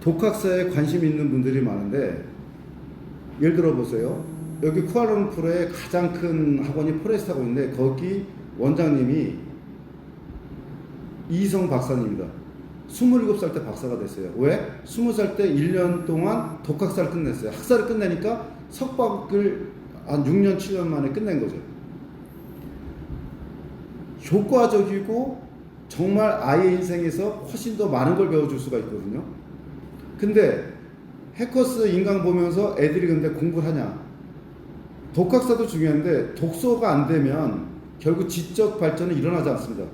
독학사에 관심 있는 분들이 많은데 예를 들어 보세요. 여기 쿠알라룸푸르에 가장 큰 학원이 포레스트 학원인데 거기 원장님이 이성 박사님입니다. 27살 때 박사가 됐어요. 왜? 20살 때 1년 동안 독학사를 끝냈어요. 학사를 끝내니까 석박을 한 6년, 7년 만에 끝낸 거죠. 효과적이고 정말 아이의 인생에서 훨씬 더 많은 걸 배워줄 수가 있거든요. 근데 해커스 인강 보면서 애들이 근데 공부를 하냐? 독학사도 중요한데 독서가 안 되면 결국 지적 발전은 일어나지 않습니다.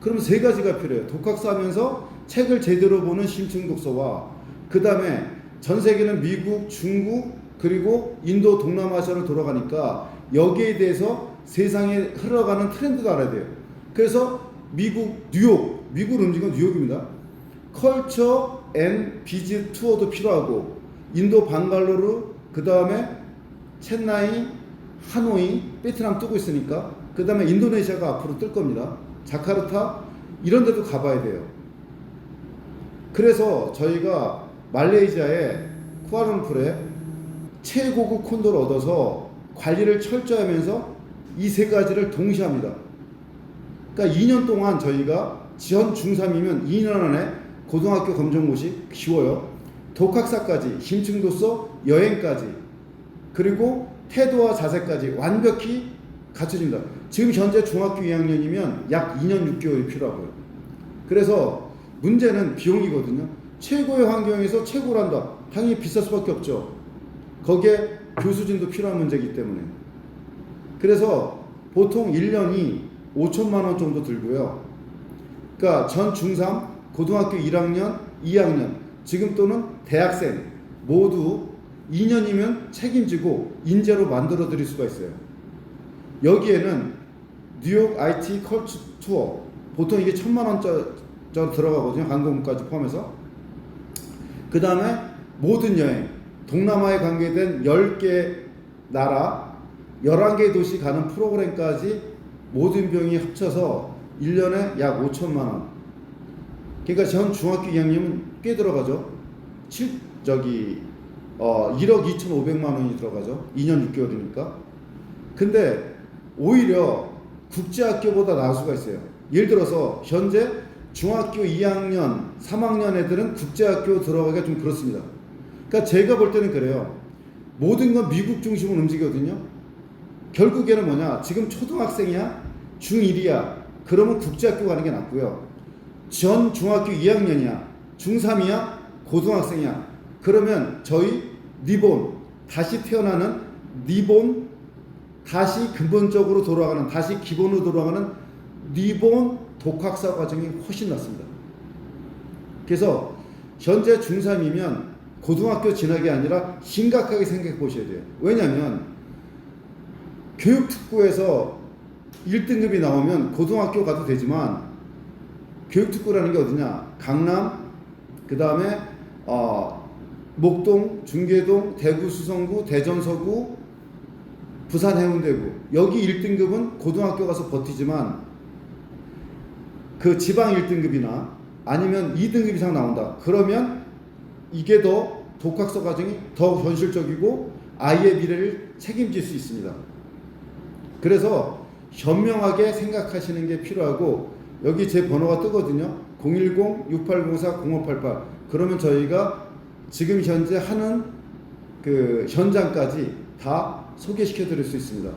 그럼 세 가지가 필요해요. 독학사 하면서 책을 제대로 보는 심층 독서와 그 다음에 전 세계는 미국, 중국, 그리고 인도, 동남아시아로 돌아가니까 여기에 대해서 세상에 흘러가는 트렌드도 알아야 돼요. 그래서 미국, 뉴욕, 미국 움직은 뉴욕입니다. 컬처 앤 비즈 투어도 필요하고 인도 방갈로르 그 다음에 첸나이 하노이 베트남 뜨고 있으니까 그 다음에 인도네시아가 앞으로 뜰 겁니다. 자카르타 이런 데도 가봐야 돼요. 그래서 저희가 말레이시아의 쿠알라룸푸르에 최고급 콘도를 얻어서 관리를 철저히 하면서 이 세 가지를 동시에 합니다 그러니까 2년 동안 저희가 지원 중3이면 2년 안에 고등학교 검정고시 쉬워요. 독학사까지, 심층도서, 여행까지, 그리고 태도와 자세까지 완벽히 갖춰집니다. 지금 현재 중학교 2학년이면 약 2년 6개월이 필요하고요. 그래서 문제는 비용이거든요. 최고의 환경에서 최고를 한다. 당연히 비쌀 수밖에 없죠. 거기에 교수진도 필요한 문제이기 때문에. 그래서 보통 1년이 5천만 원 정도 들고요. 그러니까 전 중3 고등학교 1학년, 2학년, 지금 또는 대학생 모두 2년이면 책임지고 인재로 만들어 드릴 수가 있어요. 여기에는 뉴욕 IT 컬처 투어 보통 이게 천만 원짜리 들어가거든요. 항공까지 포함해서. 그 다음에 모든 여행, 동남아에 관계된 10개 나라, 11개 도시 가는 프로그램까지 모든 비용이 합쳐서 1년에 약 5천만 원. 그러니까 전 중학교 2학년은 꽤 들어가죠. 7 저기 어 1억 2,500만 원이 들어가죠. 2년 6개월이니까. 근데 오히려 국제학교보다 나을 수가 있어요. 예를 들어서 현재 중학교 2학년, 3학년 애들은 국제학교 들어가기가 좀 그렇습니다. 그러니까 제가 볼 때는 그래요. 모든 건 미국 중심으로 움직이거든요. 결국에는 뭐냐? 지금 초등학생이야? 중1이야? 그러면 국제학교 가는 게 낫고요. 전 중학교 2학년이야, 중3이야, 고등학생이야. 그러면 저희 리본 다시 태어나는 리본 다시 근본적으로 돌아가는 다시 기본으로 돌아가는 리본 독학사 과정이 훨씬 낫습니다. 그래서 현재 중3이면 고등학교 진학이 아니라 심각하게 생각해 보셔야 돼요. 왜냐하면 교육특구에서 1등급이 나오면 고등학교 가도 되지만 교육특구라는 게 어디냐? 강남, 그 다음에 어, 목동, 중계동, 대구 수성구, 대전 서구, 부산 해운대구 여기 1등급은 고등학교 가서 버티지만 그 지방 1등급이나 아니면 2등급 이상 나온다. 그러면 이게 더 독학서 과정이 더 현실적이고 아이의 미래를 책임질 수 있습니다. 그래서 현명하게 생각하시는 게 필요하고 여기 제 번호가 뜨거든요. 010-6804-0588. 그러면 저희가 지금 현재 하는 그 현장까지 다 소개시켜 드릴 수 있습니다.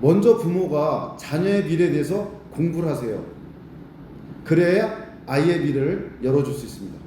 먼저 부모가 자녀의 미래에 대해서 공부를 하세요. 그래야 아이의 미래를 열어줄 수 있습니다.